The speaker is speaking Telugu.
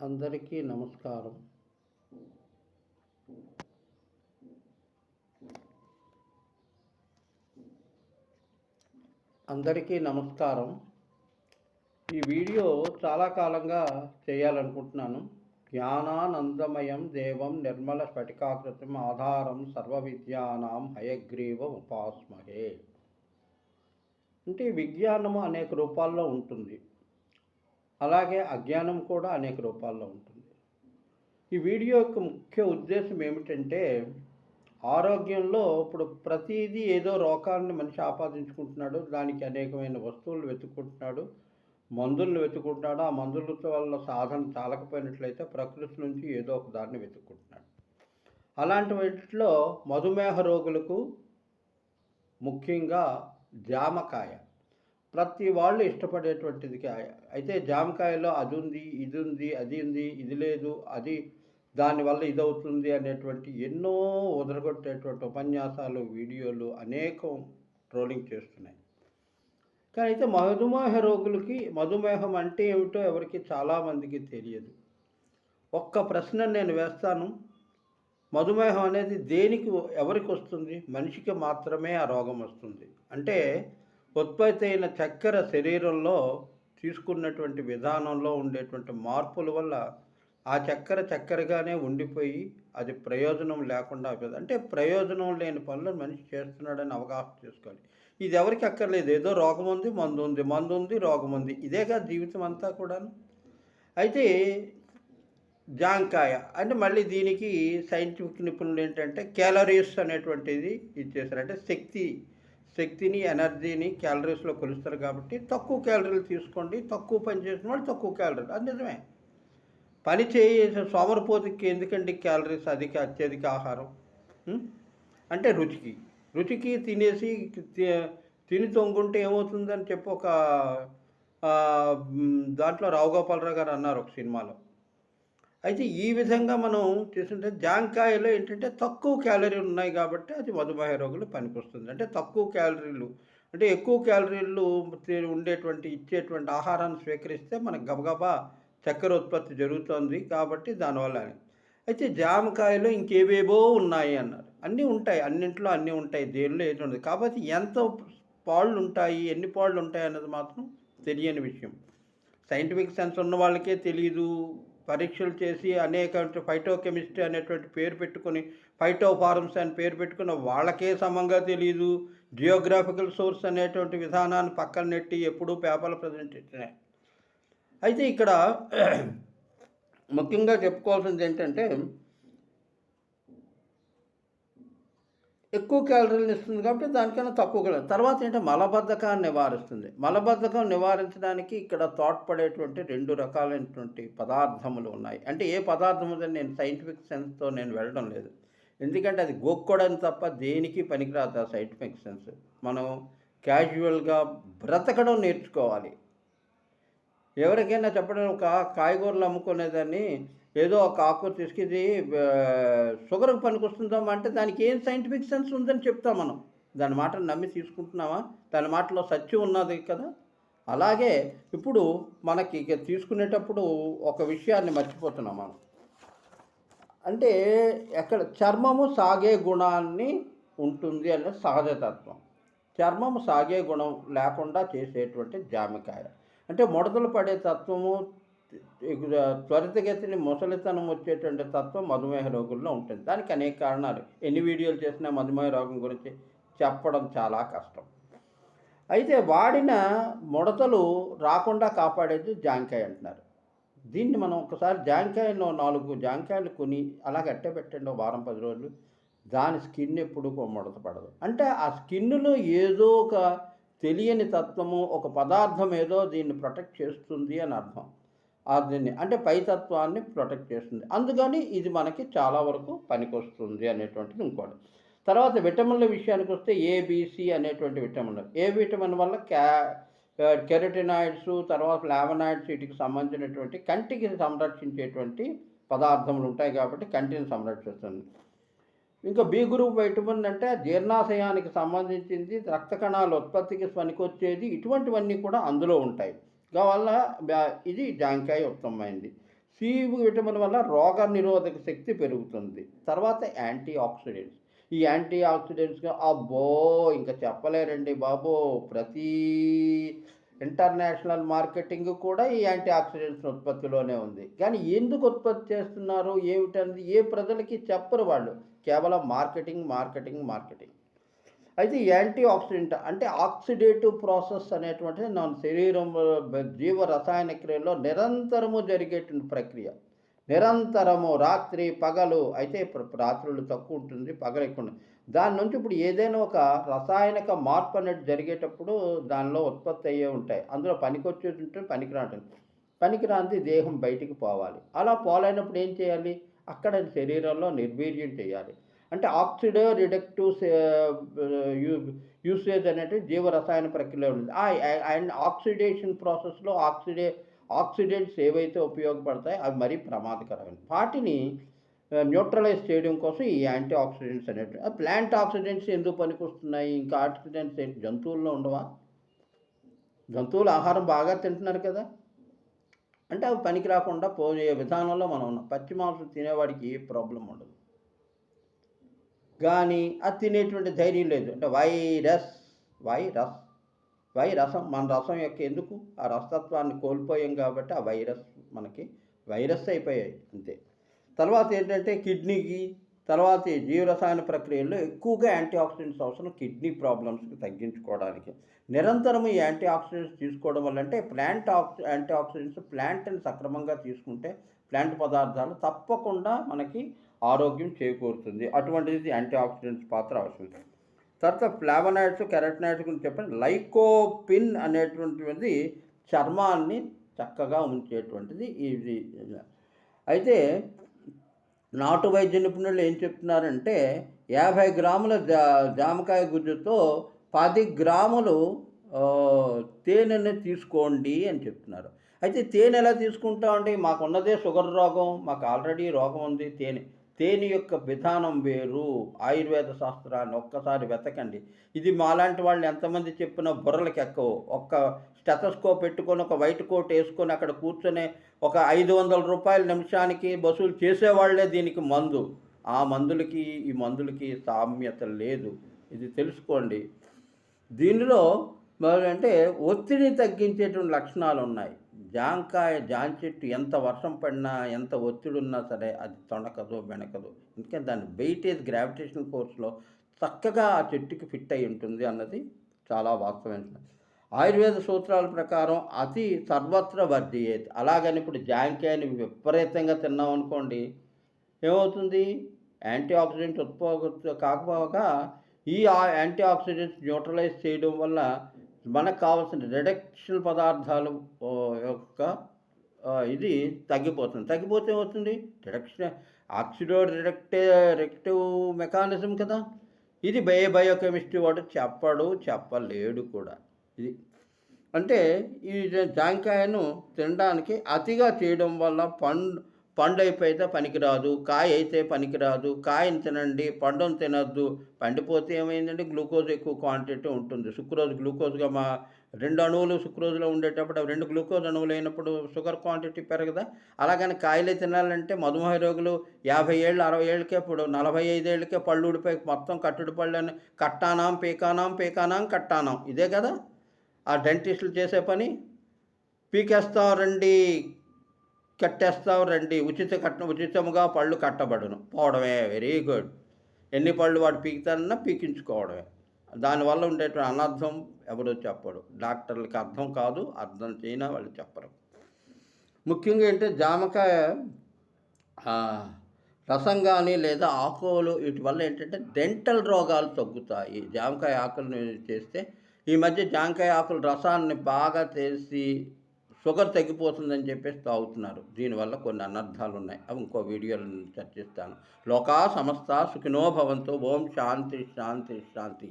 అందరికీ నమస్కారం. అందరికీ నమస్కారం. ఈ వీడియో చాలా కాలంగా చేయాలనుకుంటున్నాను. జ్ఞానానందమయం దేవం నిర్మల స్ఫటికాకృతం ఆధారం సర్వ విద్యానాం హయగ్రీవ ఉపాస్మహే. అంటే విజ్ఞానము అనేక రూపాల్లో ఉంటుంది. అలాగే అజ్ఞానం కూడా అనేక రూపాల్లో ఉంటుంది. ఈ వీడియో యొక్క ముఖ్య ఉద్దేశం ఏమిటంటే ఆరోగ్యంలో ఇప్పుడు ప్రతిదీ ఏదో రోగాన్ని మనిషి ఆపాదించుకుంటున్నాడు దానికి అనేకమైన వస్తువులు వెతుక్కుంటున్నాడు మందులను వెతుక్కుంటున్నాడు ఆ మందులతో వల్ల సాధన చాలకపోయినట్లయితే ప్రకృతి నుంచి ఏదో ఒక దాన్ని వెతుక్కుంటున్నాడు. అలాంటి వీటిలో మధుమేహ రోగులకు ముఖ్యంగా జామకాయ ప్రతి వాళ్ళు ఇష్టపడేటువంటిది అయితే జామకాయలో అది ఉంది ఇది ఉంది అది ఉంది ఇది లేదు అది దానివల్ల ఇది అవుతుంది అనేటువంటి ఎన్నో వదలగొట్టేటువంటి ఉపన్యాసాలు వీడియోలు అనేకం ట్రోలింగ్ చేస్తున్నాయి. కానీ అయితే మధుమేహ రోగులకి మధుమేహం అంటే ఏమిటో ఎవరికి చాలామందికి తెలియదు. ఒక్క ప్రశ్న నేను వేస్తాను. మధుమేహం అనేది దేనికి ఎవరికి వస్తుంది? మనిషికి మాత్రమే ఆ రోగం వస్తుంది. అంటే ఉత్పత్తి అయిన చక్కెర శరీరంలో తీసుకున్నటువంటి విధానంలో ఉండేటువంటి మార్పుల వల్ల ఆ చక్కెర చక్కెరగానే ఉండిపోయి అది ప్రయోజనం లేకుండా అయిపోతుంది అంటే ప్రయోజనం లేని పనులు మనిషి చేస్తున్నాడని అవగాహన చేసుకోవాలి. ఇది ఎవరికి అక్కర్లేదు. ఏదో రోగం ఉంది మందు ఉంది మందు ఉంది రోగం ఉంది. ఇదేగా జీవితం అంతా కూడాను. అయితే జాంకాయ అంటే మళ్ళీ దీనికి సైంటిఫిక్ నిపుణులు ఏంటంటే క్యాలరీస్ అనేటువంటిది ఇచ్చేసారు అంటే శక్తి శక్తిని ఎనర్జీని క్యాలరీస్లో కొలుస్తారు కాబట్టి తక్కువ క్యాలరీలు తీసుకోండి. తక్కువ పని చేసిన వాళ్ళు తక్కువ క్యాలరీలు. అది నిజమే. పని చేసే సోమరపోతికి ఎందుకండి క్యాలరీస్ అధిక అత్యధిక ఆహారం? అంటే రుచికి. రుచికి తినేసి తి- తిని తొంగుంటే ఏమవుతుందని చెప్పి ఒక దాంట్లో రావు గోపాలరావు గారు అన్నారు ఒక సినిమాలో. అయితే ఈ విధంగా మనం చూస్తుంటే జాంకాయలో ఏంటంటే తక్కువ క్యాలరీలు ఉన్నాయి కాబట్టి అది మధుమేహ రోగులు పనికొస్తుంది. అంటే తక్కువ క్యాలరీలు అంటే ఎక్కువ క్యాలరీలు ఉండేటువంటి ఇచ్చేటువంటి ఆహారాన్ని స్వీకరిస్తే మనకు గబగబా చక్కెర ఉత్పత్తి జరుగుతుంది కాబట్టి దానివల్ల అయితే జామకాయలో ఇంకేవేవో ఉన్నాయి అన్నారు. అన్నీ ఉంటాయి అన్నింట్లో అన్నీ ఉంటాయి దేనిలో ఏది ఉండదు. కాబట్టి ఎంత పాళ్ళు ఉంటాయి ఎన్ని పాళ్ళు ఉంటాయి అన్నది మాత్రం తెలియని విషయం. సైంటిఫిక్ సెన్స్ ఉన్న వాళ్ళకే తెలియదు పరీక్షలు చేసి అనేక ఫైటోకెమిస్ట్రీ అనేటువంటి పేరు పెట్టుకొని ఫైటో ఫార్మ్స్ అని పేరు పెట్టుకున్న వాళ్ళకే సమంగా తెలియదు జియోగ్రాఫికల్ సోర్స్ అనేటువంటి విధానాన్ని పక్కన నెట్టి ఎప్పుడూ పేపర్లు ప్రజెంట్ చేసినాయి అయితే ఇక్కడ ముఖ్యంగా చెప్పుకోవాల్సింది ఏంటంటే ఎక్కువ క్యాలరీలు ఇస్తుంది కాబట్టి దానికన్నా తక్కువ క్యాలరీ తర్వాత ఏంటంటే మలబద్ధకాన్ని నివారిస్తుంది. మలబద్ధకం నివారించడానికి ఇక్కడ తోడ్పడేటువంటి రెండు రకాలైనటువంటి పదార్థములు ఉన్నాయి. అంటే ఏ పదార్థము నేను సైంటిఫిక్ సెన్స్తో నేను వెళ్ళడం లేదు. ఎందుకంటే అది గోక్కోవడానికి తప్ప దేనికి పనికిరాదు ఆ సైంటిఫిక్ సెన్స్ మనం క్యాజువల్గా బ్రతకడం నేర్చుకోవాలి. ఎవరికైనా చెప్పడం ఒక కాయగూరలు అమ్ముకునేదాన్ని ఏదో ఒక ఆకు తీసుకుది షుగర్కి పనికొస్తుందామా అంటే దానికి ఏం సైంటిఫిక్ సెన్స్ ఉందని చెప్తాం మనం. దాని మాటను నమ్మి తీసుకుంటున్నామా? దాని మాటలో సత్యం ఉన్నది కదా? అలాగే ఇప్పుడు మనకి ఇక తీసుకునేటప్పుడు ఒక విషయాన్ని మర్చిపోతున్నాం మనం. అంటే ఎక్కడ చర్మము సాగే గుణాన్ని ఉంటుంది అనే సహజతత్వం చర్మము సాగే గుణం లేకుండా చేసేటువంటి జామకాయ. అంటే ముడతలు పడే తత్వము త్వరితగతిని ముసలితనం వచ్చేటువంటి తత్వం మధుమేహ రోగుల్లో ఉంటుంది. దానికి అనేక కారణాలు. ఎన్ని వీడియోలు చేసినా మధుమేహ రోగం గురించి చెప్పడం చాలా కష్టం. అయితే వాడిన ముడతలు రాకుండా కాపాడేది జాంకాయ అంటున్నారు. దీన్ని మనం ఒకసారి జాంకాయలో నాలుగు జాంకాయలు కొని అలాగ అట్టే పెట్టండి వారం పది రోజులు. దాని స్కిన్ ఎప్పుడు ముడత పడదు. అంటే ఆ స్కిన్లో ఏదో ఒక తెలియని తత్వము ఒక పదార్థం ఏదో దీన్ని ప్రొటెక్ట్ చేస్తుంది అని అర్థం. దీన్ని అంటే పై తత్వాన్ని ప్రొటెక్ట్ చేస్తుంది. అందుకని ఇది మనకి చాలా వరకు పనికొస్తుంది అనేటువంటిది ఇంకోటి. తర్వాత విటమిన్ల విషయానికి వస్తే ఏబిసి అనేటువంటి విటమిన్లు. ఏ విటమిన్ వల్ల క్యా కెరటినాయిడ్స్ తర్వాత ఫ్లావనాయిడ్స్ వీటికి సంబంధించినటువంటి కంటికి సంరక్షించేటువంటి పదార్థములు ఉంటాయి కాబట్టి కంటిని సంరక్షిస్తుంది. ఇంకా బి గ్రూప్ వైటమిన్ అంటే జీర్ణాశయానికి సంబంధించింది రక్త కణాల ఉత్పత్తికి పనికొచ్చేది ఇటువంటివన్నీ కూడా అందులో ఉంటాయి. కావల్ల ఇది జాంకాయ ఉత్తమమైంది. సి విటమిన్ వల్ల రోగ నిరోధక శక్తి పెరుగుతుంది. తర్వాత యాంటీ ఆక్సిడెంట్స్ ఈ యాంటీ ఆక్సిడెంట్స్గా అబ్బో ఇంకా చెప్పలేరండి బాబు. ప్రతి ఇంటర్నేషనల్ మార్కెటింగ్ కూడా ఈ యాంటీ ఆక్సిడెంట్స్ ఉత్పత్తిలోనే ఉంది. కానీ ఎందుకు ఉత్పత్తి చేస్తున్నారు? ఏమిటనేది ఏ ప్రజలకి చెప్పరు వాళ్ళు. కేవలం మార్కెటింగ్ మార్కెటింగ్ మార్కెటింగ్. అయితే యాంటీ ఆక్సిడెంట్ అంటే ఆక్సిడేటివ్ ప్రాసెస్ అనేటువంటిది మన శరీరంలో జీవ రసాయన క్రియలో నిరంతరము జరిగేటువంటి ప్రక్రియ. నిరంతరము రాత్రి పగలు అయితే రాత్రులు తక్కువ ఉంటుంది పగలు ఎక్కువ ఉంటుంది దాని నుంచి ఇప్పుడు ఏదైనా ఒక రసాయనిక మార్పు అనేది జరిగేటప్పుడు దానిలో ఉత్పత్తి అయ్యే ఉంటాయి. అందులో పనికొచ్చేది ఉంటుంది పనికిరాంటుంది పనికిరాంది దేహం బయటికి పోవాలి. అలా పోలేనప్పుడు ఏం చేయాలి? అక్కడ శరీరంలో నిర్వీర్యం చేయాలి. అంటే ఆక్సిడో రిడక్టివ్ యూసేజ్ అనేది జీవ రసాయన ఉంది. అండ్ ఆక్సిడేషన్ ప్రాసెస్లో ఆక్సిడే ఆక్సిడెంట్స్ ఏవైతే ఉపయోగపడతాయో అవి మరీ ప్రమాదకరమైన వాటిని న్యూట్రలైజ్ చేయడం కోసం ఈ యాంటీ ఆక్సిడెంట్స్ అనేవి ప్లాంట్ ఆక్సిడెంట్స్ ఎందుకు పనికొస్తున్నాయి? ఇంకా ఆక్సిడెంట్స్ ఏంటి? జంతువుల్లో ఉండవా? జంతువులు ఆహారం బాగా తింటున్నారు కదా? అంటే అవి పనికి రాకుండా పోయే విధానంలో మనం ఉన్నాం. పచ్చి మాంసం తినేవాడికి ఏ ప్రాబ్లం ఉండదు. కానీ అది తినేటువంటి ధైర్యం లేదు. అంటే వైరస్ వైరస్ వైరసం మన రసం యొక్క ఎందుకు? ఆ రసతత్వాన్ని కోల్పోయాం కాబట్టి ఆ వైరస్ మనకి వైరస్ అయిపోయాయి అంతే. తర్వాత ఏంటంటే కిడ్నీకి తర్వాత జీవరసాయన ప్రక్రియల్లో ఎక్కువగా యాంటీ ఆక్సిడెంట్స్ అవసరం కిడ్నీ ప్రాబ్లమ్స్కి తగ్గించుకోవడానికి. నిరంతరం ఈ యాంటీ ఆక్సిడెంట్స్ తీసుకోవడం వల్ల అంటే ప్లాంట్ ఆక్సి యాంటీ ఆక్సిడెంట్స్ ప్లాంట్ని సక్రమంగా తీసుకుంటే ప్లాంట్ పదార్థాలు తప్పకుండా మనకి ఆరోగ్యం చేకూరుతుంది. అటువంటిది యాంటీ ఆక్సిడెంట్స్ పాత్ర అవసరం. తర్వాత ఫ్లావనాయిడ్స్ కెరటనాయిడ్స్ గురించి చెప్పండి. లైకోపిన్ అనేటువంటిది చర్మాన్ని చక్కగా ఉంచేటువంటిది ఇది. అయితే నాటు వైద్య నిపుణులు ఏం చెప్తున్నారంటే యాభై గ్రాముల జా జామకాయ గుజ్జుతో పది గ్రాములు తేనెని తీసుకోండి అని చెప్తున్నారు. అయితే తేనె ఎలా తీసుకుంటామండి? మాకున్నదే షుగర్ రోగం మాకు ఆల్రెడీ రోగం ఉంది తేనె. తేనె యొక్క విధానం వేరు. ఆయుర్వేద శాస్త్రాన్ని ఒక్కసారి వెతకండి. ఇది మాలాంటి వాళ్ళు ఎంతమంది చెప్పినా బుర్రలకి ఎక్కవు. ఒక్క స్టెథస్కోప్ పెట్టుకొని ఒక వైట్ కోట్ వేసుకొని అక్కడ కూర్చొని ఒక ఐదు వందల రూపాయల నిమిషానికి వసూలు చేసేవాళ్ళే దీనికి మందు. ఆ మందులకి ఈ మందులకి సామ్యత లేదు. ఇది తెలుసుకోండి. దీనిలో మరి అంటే ఒత్తిడిని తగ్గించేటువంటి లక్షణాలు ఉన్నాయి జాంకాయ జాన్ చెట్టు ఎంత వర్షం పడినా ఎంత ఒత్తిడి ఉన్నా సరే అది తొణకదు వెనకదు ఇంకా దాని వెయిటేజ్ గ్రావిటేషన్ ఫోర్స్లో చక్కగా ఆ చెట్టుకి ఫిట్ అయి ఉంటుంది అన్నది చాలా వాస్తవమైన ఆయుర్వేద సూత్రాల ప్రకారం అతి సర్వత్ర వర్జయేది అలాగని ఇప్పుడు జాంకాయని విపరీతంగా తిన్నాం అనుకోండి ఏమవుతుంది? యాంటీ ఆక్సిడెంట్ ఉత్పత్తి కాకపోగా ఈ యాంటీ ఆక్సిడెంట్స్ న్యూట్రలైజ్ చేయడం వల్ల మనకు కావాల్సిన రిడక్షన్ పదార్థాలు యొక్క ఇది తగ్గిపోతుంది. తగ్గిపోతే ఏమవుతుంది? రిడక్షన్ ఆక్సిడో రిడక్టే రిడక్టివ్ మెకానిజం కదా. ఇది బయో బయోకెమిస్ట్రీ వాడు చెప్పడు చెప్పలేడు కూడా. ఇది అంటే ఈ జాంకాయను తినడానికి అతిగా చేయడం వల్ల పండు పండు అయిపోయితే పనికిరాదు కాయ అయితే పనికిరాదు కాయని తినండి పండును తినద్దు. పండిపోతే ఏమైందంటే గ్లూకోజ్ ఎక్కువ క్వాంటిటీ ఉంటుంది. సుక్రోజ్ గ్లూకోజ్గా మా రెండు అణువులు సుక్రోజ్లో ఉండేటప్పుడు రెండు గ్లూకోజ్ అణువులు అయినప్పుడు షుగర్ క్వాంటిటీ పెరగదా? అలాగని కాయలే తినాలంటే మధుమేహ రోగులు యాభై ఏళ్ళు అరవై ఏళ్ళకే ఇప్పుడు నలభై ఐదేళ్ళకే పళ్ళు ఊడిపోయి మొత్తం కట్టుడు పళ్ళు అని కట్టానాం పీకానాం పీకానాం కట్టానాం. ఇదే కదా? ఆ డెంటిస్టులు చేసే పని? పీకేస్తాం రండి కట్టేస్తాం రండి. ఉచిత కట్ట ఉచితముగా పళ్ళు కట్టబడును. పోవడమే వెరీ గుడ్. ఎన్ని పళ్ళు వాడు పీకుతానన్నా పీకించుకోవడమే. దానివల్ల ఉండేటువంటి అనర్థం ఎవరు చెప్పడు. డాక్టర్లకి అర్థం కాదు అర్థం చేయనా వాళ్ళు చెప్పరు. ముఖ్యంగా ఏంటంటే జామకాయ రసం కానీ లేదా ఆకులు వీటి వల్ల ఏంటంటే డెంటల్ రోగాలు తగ్గుతాయి. జామకాయ ఆకులను చేస్తే ఈ మధ్య జామకాయ ఆకులు రసాన్ని బాగా చేసి షుగర్ తగ్గిపోతుందని చెప్పేసి తాగుతున్నారు. దీనివల్ల కొన్ని అనర్థాలు ఉన్నాయి అవి ఇంకో వీడియోలో చర్చిస్తాను. లోకా సమస్త సుఖినోభవంతో ఓం శాంతి శాంతి శాంతి.